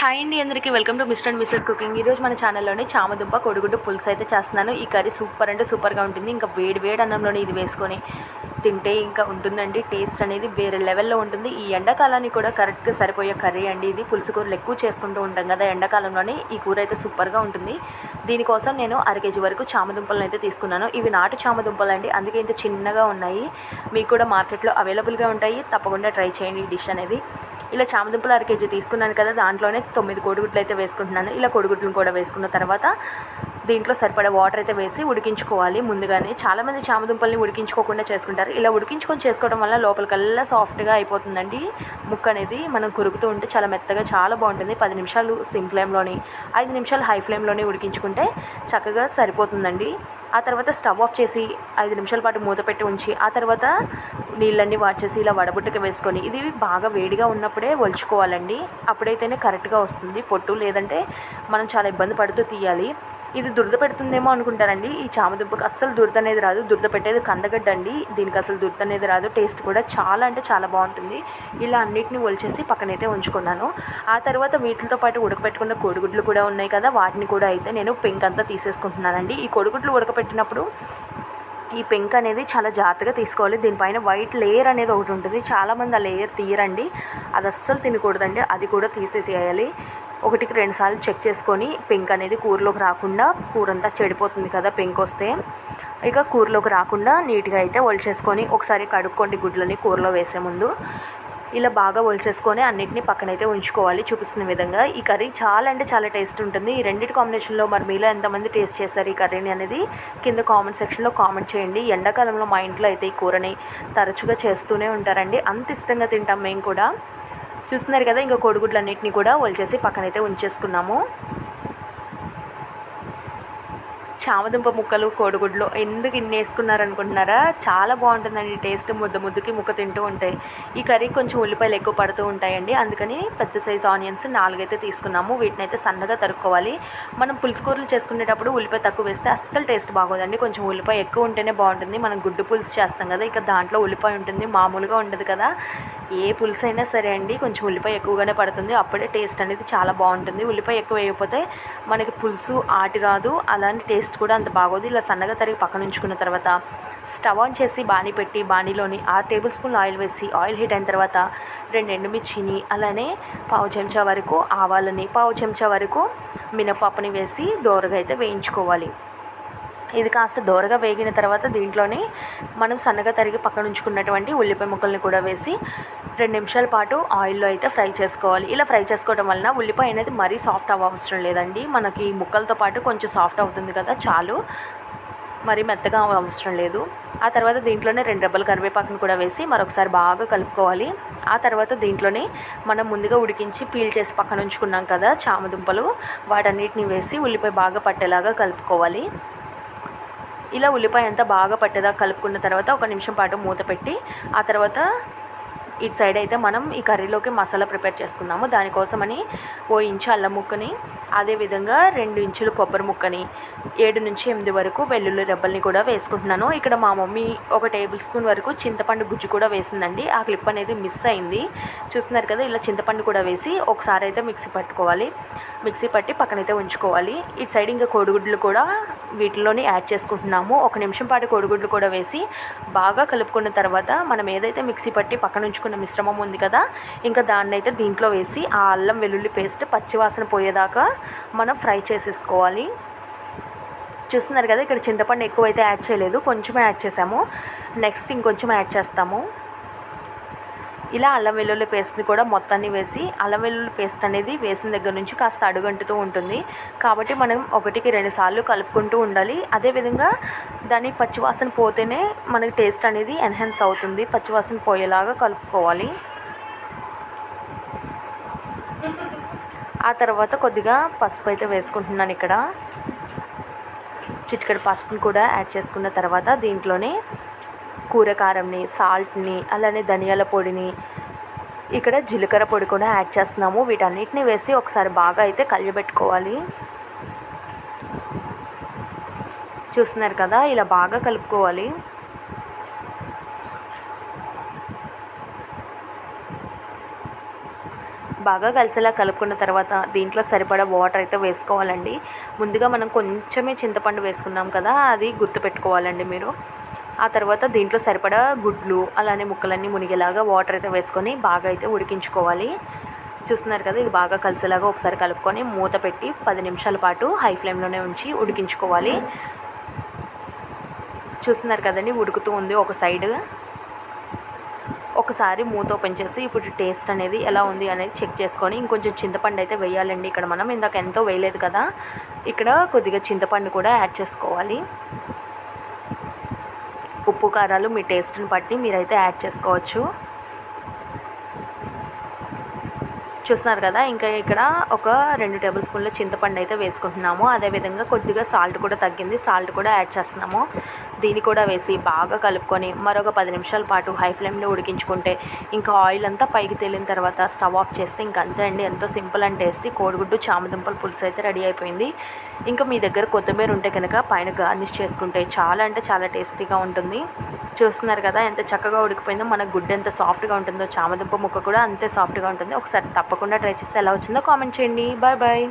Hi అండి అందరికీ welcome to Mr and Mrs cooking. ఈరోజు మన ఛానల్లోనే చామదుంప కొడుగుడ్డు పులుసు అయితే చేస్తున్నాను. ఈ కర్రీ సూపర్ అంటే సూపర్గా ఉంటుంది. ఇంకా వేడి వేడి అన్నంలోనే ఇది వేసుకొని తింటే ఇంకా ఉంటుందండి. టేస్ట్ అనేది వేరే లెవెల్లో ఉంటుంది. ఈ ఎండాకాలానికి కూడా కరెక్ట్గా సరిపోయే కర్రీ అండి ఇది. పులుసు కూరలు ఎక్కువ చేసుకుంటూ ఉంటాం కదా ఎండాకాలంలోనే. ఈ కూర అయితే సూపర్గా ఉంటుంది. దీనికోసం నేను అర కేజీ వరకు చామదుంపలను అయితే తీసుకున్నాను. ఇవి నాటు చామదుంపలు అండి. అందుకే ఇంత చిన్నగా ఉన్నాయి. మీకు కూడా మార్కెట్లో అవైలబుల్గా ఉంటాయి. తప్పకుండా ట్రై చేయండి ఈ డిష్ అనేది. ఇలా చామదుంపలు అర కేజీ తీసుకున్నాను కదా దాంట్లోనే తొమ్మిది కోడిగుడ్లు అయితే వేసుకుంటున్నాను. ఇలా కోడిగుడ్లను కూడా వేసుకున్న తర్వాత దీంట్లో సరిపడే వాటర్ అయితే వేసి ఉడికించుకోవాలి. ముందుగానే చాలామంది చామదుంపల్ని ఉడికించుకోకుండా చేసుకుంటారు. ఇలా ఉడికించుకొని చేసుకోవడం వల్ల లోపలికల్లా సాఫ్ట్గా అయిపోతుందండి. ముక్క అనేది మనం కురుకుతూ ఉంటే చాలా మెత్తగా చాలా బాగుంటుంది. పది నిమిషాలు సిమ్ ఫ్లేమ్లోని ఐదు నిమిషాలు హై ఫ్లేమ్లోనే ఉడికించుకుంటే చక్కగా సరిపోతుందండి. ఆ తర్వాత స్టవ్ ఆఫ్ చేసి ఐదు నిమిషాల పాటు మూత పెట్టి ఉంచి ఆ తర్వాత నీళ్ళన్నీ వాచేసి ఇలా వడబుట్టక వేసుకొని ఇది బాగా వేడిగా ఉన్నప్పుడే ఒలుచుకోవాలండి అప్పుడైతేనే కరెక్ట్గా వస్తుంది. పొట్టు లేదంటే మనం చాలా ఇబ్బంది పడుతూ తీయాలి. ఇది దురద పెడుతుందేమో అనుకుంటారండి. ఈ చామదుంపకు అస్సలు దురద అనేది రాదు. దురద పెట్టేది కందగడ్డ అండి. దీనికి అసలు దురద అనేది రాదు. టేస్ట్ కూడా చాలా అంటే చాలా బాగుంటుంది. ఇలా అన్నిటిని ఒలిచేసి పక్కనైతే ఉంచుకున్నాను. ఆ తర్వాత వీటితో పాటు ఉడకపెట్టుకున్న కోడిగుడ్లు కూడా ఉన్నాయి కదా వాటిని కూడా అయితే నేను పెంక్ అంతా తీసేసుకుంటున్నానండి. ఈ కోడిగుడ్లు ఉడకపెట్టినప్పుడు ఈ పెంక్ అనేది చాలా జాగ్రత్తగా తీసుకోవాలి. దీనిపైన వైట్ లేయర్ అనేది ఒకటి ఉంటుంది. చాలామంది ఆ లేయర్ తీయరండి. అది అస్సలు తినకూడదండి. అది కూడా తీసేసేయాలి. ఒకటికి రెండు సార్లు చెక్ చేసుకొని పెంక్ అనేది కూరలోకి రాకుండా కూర అంతా చెడిపోతుంది కదా పెంక్ వస్తే. ఇక కూరలోకి రాకుండా నీట్గా అయితే ఒలిచేసుకొని ఒకసారి కడుక్కోండి గుడ్లని కూరలో వేసే ముందు. ఇలా బాగా ఒలిచేసుకొని అన్నిటిని పక్కనైతే ఉంచుకోవాలి చూపిస్తున్న విధంగా. ఈ కర్రీ చాలా అంటే చాలా టేస్ట్ ఉంటుంది. ఈ రెండింటి కాంబినేషన్లో మరి మీలో ఎంతమంది టేస్ట్ చేస్తారు ఈ కర్రీని అనేది కింద కామెంట్ సెక్షన్లో కామెంట్ చేయండి. ఎండాకాలంలో మా ఇంట్లో అయితే ఈ కూరని తరచుగా చేస్తూనే ఉంటారండి. అంత ఇష్టంగా తింటాం మేము కూడా. చూస్తున్నారు కదా ఇంకా కోడిగుడ్లన్నింటినీ కూడా ఒలిచేసి పక్కనైతే ఉంచేసుకున్నాము. చామదుంప ముక్కలు కోడిగుడ్లు ఎందుకు ఇన్ని వేసుకున్నారు అనుకుంటున్నారా చాలా బాగుంటుందండి. టేస్ట్ ముద్ద ముద్దకి ముక్క తింటూ ఉంటాయి ఈ కర్రీ కొంచెం ఉల్లిపాయలు ఎక్కువ పడుతూ ఉంటాయండి. అందుకని పెద్ద సైజ్ ఆనియన్స్ నాలుగైతే తీసుకున్నాము. వీటిని అయితే సన్నగా తరుక్కోవాలి. మనం పులుసు కూరలు చేసుకునేటప్పుడు ఉల్లిపాయ తక్కువ వేస్తే అస్సలు టేస్ట్ బాగోదండి. కొంచెం ఉల్లిపాయ ఎక్కువ ఉంటేనే బాగుంటుంది. మనం గుడ్డు పులుసు చేస్తాం కదా ఇక దాంట్లో ఉల్లిపాయ ఉంటుంది మామూలుగా ఉండదు కదా. ఏ పులుసు అయినా సరే అండి కొంచెం ఉల్లిపాయ ఎక్కువగానే పడుతుంది. అప్పుడే టేస్ట్ అనేది చాలా బాగుంటుంది. ఉల్లిపాయ ఎక్కువ వేయకపోతే మనకి పులుసు ఆటి రాదు. అలాంటి టేస్ట్ కూడా అంత బాగోదు. ఇలా సన్నగా తరిగి పక్కన ఉంచుకున్న తర్వాత స్టవ్ ఆన్ చేసి బాణీ పెట్టి బాణీలోని ఆరు టేబుల్ స్పూన్ ఆయిల్ వేసి ఆయిల్ హీట్ అయిన తర్వాత రెండు ఎండుమిర్చిని అలానే పావు చెంచా వరకు ఆవాలని పావు చెంచా వరకు మినపప్పుని వేసి దోరగా అయితే వేయించుకోవాలి. ఇది కాస్త దోరగా వేగిన తర్వాత దీంట్లోనే మనం సన్నగా తరిగి పక్కన ఉంచుకున్నటువంటి ఉల్లిపాయ ముక్కల్ని కూడా వేసి రెండు నిమిషాల పాటు ఆయిల్లో అయితే ఫ్రై చేసుకోవాలి. ఇలా ఫ్రై చేసుకోవడం వలన ఉల్లిపాయ అనేది మరీ సాఫ్ట్ అవ్వవసరం లేదండి. మనకి ముక్కలతో పాటు కొంచెం సాఫ్ట్ అవుతుంది కదా చాలు. మరీ మెత్తగా అవసరం లేదు. ఆ తర్వాత దీంట్లోనే రెండు రెబ్బల కరివేపాకును కూడా వేసి మరొకసారి బాగా కలుపుకోవాలి. ఆ తర్వాత దీంట్లోనే మనం ముందుగా ఉడికించి పీల్ చేసి పక్కన ఉంచుకున్నాం కదా చామదుంపలు వాటన్నిటిని వేసి ఉల్లిపాయ బాగా పట్టేలాగా కలుపుకోవాలి. ఇలా ఉల్లిపాయ అంతా బాగా పట్టేదా కలుపుకున్న తర్వాత ఒక నిమిషం పాటు మూత పెట్టి ఆ తర్వాత ఇటు సైడ్ అయితే మనం ఈ కర్రీలోకి మసాలా ప్రిపేర్ చేసుకుందాము. దానికోసమని ఓ ఇంచు అల్లం ముక్కని అదేవిధంగా రెండు ఇంచులు కొబ్బరి ముక్కని ఏడు నుంచి ఎనిమిది వరకు వెల్లుల్లి రెబ్బల్ని కూడా వేసుకుంటున్నాను. ఇక్కడ మా మమ్మీ ఒక టేబుల్ స్పూన్ వరకు చింతపండు గుజ్జు కూడా వేసిందండి. ఆ క్లిప్ అనేది మిస్ అయింది. చూస్తున్నారు కదా ఇలా చింతపండు కూడా వేసి ఒకసారి అయితే మిక్సీ పట్టుకోవాలి. మిక్సీ పట్టి పక్కనైతే ఉంచుకోవాలి. ఇటు సైడ్ ఇంకా కోడిగుడ్లు కూడా వీటిలోని యాడ్ చేసుకుంటున్నాము. ఒక నిమిషం పాటు కోడిగుడ్లు కూడా వేసి బాగా కలుపుకున్న తర్వాత మనం ఏదైతే మిక్సీ పట్టి పక్కన ఉంచుకున్న మిశ్రమం ఉంది కదా ఇంకా దాన్ని అయితే దీంట్లో వేసి ఆ అల్లం వెల్లుల్లి పేస్ట్ పచ్చివాసన పోయేదాకా మనం ఫ్రై చేసేసుకోవాలి. చూస్తున్నారు కదా ఇక్కడ చింతపండు ఎక్కువైతే యాడ్ చేయలేదు కొంచెం యాడ్ చేసాము. నెక్స్ట్ ఇంకొంచెం యాడ్ చేస్తాము. ఇలా అల్లం వెల్లుల్లి పేస్ట్ని కూడా మొత్తాన్ని వేసి అల్లం వెల్లుల్లి పేస్ట్ అనేది వేసిన దగ్గర నుంచి కాస్త అడుగంటుతూ ఉంటుంది. కాబట్టి మనం ఒకటికి రెండు సార్లు కలుపుకుంటూ ఉండాలి. అదేవిధంగా దాని పచ్చివాసన పోతేనే మనకి టేస్ట్ అనేది ఎన్హాన్స్ అవుతుంది. పచ్చివాసన పోయేలాగా కలుపుకోవాలి. ఆ తర్వాత కొద్దిగా పసుపు అయితే వేసుకుంటున్నాను ఇక్కడ. చిటికెడు పసుపుని కూడా యాడ్ చేసుకున్న తర్వాత దీంట్లోనే కూర కారంని సాల్ట్ని అలానే ధనియాల పొడిని ఇక్కడ జీలకర్ర పొడి కూడా యాడ్ చేస్తున్నాము. వీటన్నిటిని వేసి ఒకసారి బాగా అయితే కలియబెట్టుకోవాలి. చూస్తున్నారు కదా ఇలా బాగా కలుపుకోవాలి. బాగా కలిసేలా కలుపుకున్న తర్వాత దీంట్లో సరిపడా వాటర్ అయితే వేసుకోవాలండి. ముందుగా మనం కొంచెమే చింతపండు వేసుకున్నాం కదా అది గుర్తుపెట్టుకోవాలండి మీరు. ఆ తర్వాత దీంట్లో సరిపడా గుడ్లు అలానే ముక్కలన్నీ మునిగేలాగా వాటర్ అయితే వేసుకొని బాగా అయితే ఉడికించుకోవాలి. చూస్తున్నారు కదా ఇది బాగా కలిసేలాగా ఒకసారి కలుపుకొని మూత పెట్టి పది నిమిషాల పాటు హై ఫ్లేమ్లోనే ఉంచి ఉడికించుకోవాలి. చూస్తున్నారు కదండి ఉడుకుతూ ఉంది ఒక సైడ్ ఒకసారి మూత ఓపెన్ చేసి ఇప్పుడు టేస్ట్ అనేది ఎలా ఉంది అనేది చెక్ చేసుకొని ఇంకొంచెం చింతపండు అయితే వేయాలండి. ఇక్కడ మనం ఇందాక ఎంతో వేయలేదు కదా ఇక్కడ కొద్దిగా చింతపండు కూడా యాడ్ చేసుకోవాలి. ఉప్పు కారాలు మీ టేస్ట్ని బట్టి మీరైతే యాడ్ చేసుకోవచ్చు. చూస్తున్నారు కదా ఇంకా ఇక్కడ ఒక రెండు టేబుల్ స్పూన్ల చింతపండు అయితే వేసుకుంటున్నాము. అదేవిధంగా కొద్దిగా సాల్ట్ కూడా తగ్గింది. సాల్ట్ కూడా యాడ్ చేస్తున్నాము. దీన్ని కూడా వేసి బాగా కలుపుకొని మరొక పది నిమిషాల పాటు హై ఫ్లేమ్లో ఉడికించుకుంటే ఇంకా ఆయిల్ అంతా పైకి తేలిన తర్వాత స్టవ్ ఆఫ్ చేస్తే ఇంక అంతే అండి. ఎంతో సింపుల్ అండ్ టేస్టీ. కోడిగుడ్డు చామదుంపల పులుసు అయితే రెడీ అయిపోయింది. ఇంకా మీ దగ్గర కొత్తిమీర ఉంటే కనుక పైన గార్నిష్ చేసుకుంటే చాలా అంటే చాలా టేస్టీగా ఉంటుంది. చూస్తున్నారు కదా ఎంత చక్కగా ఉడికిపోయిందో. మన గుడ్డు ఎంత సాఫ్ట్గా ఉంటుందో చామదుంప ముక్క కూడా అంతే సాఫ్ట్గా ఉంటుంది. ఒకసారి తప్పకుండా ట్రై చేస్తే ఎలా వచ్చిందో కామెంట్ చేయండి. Bye bye.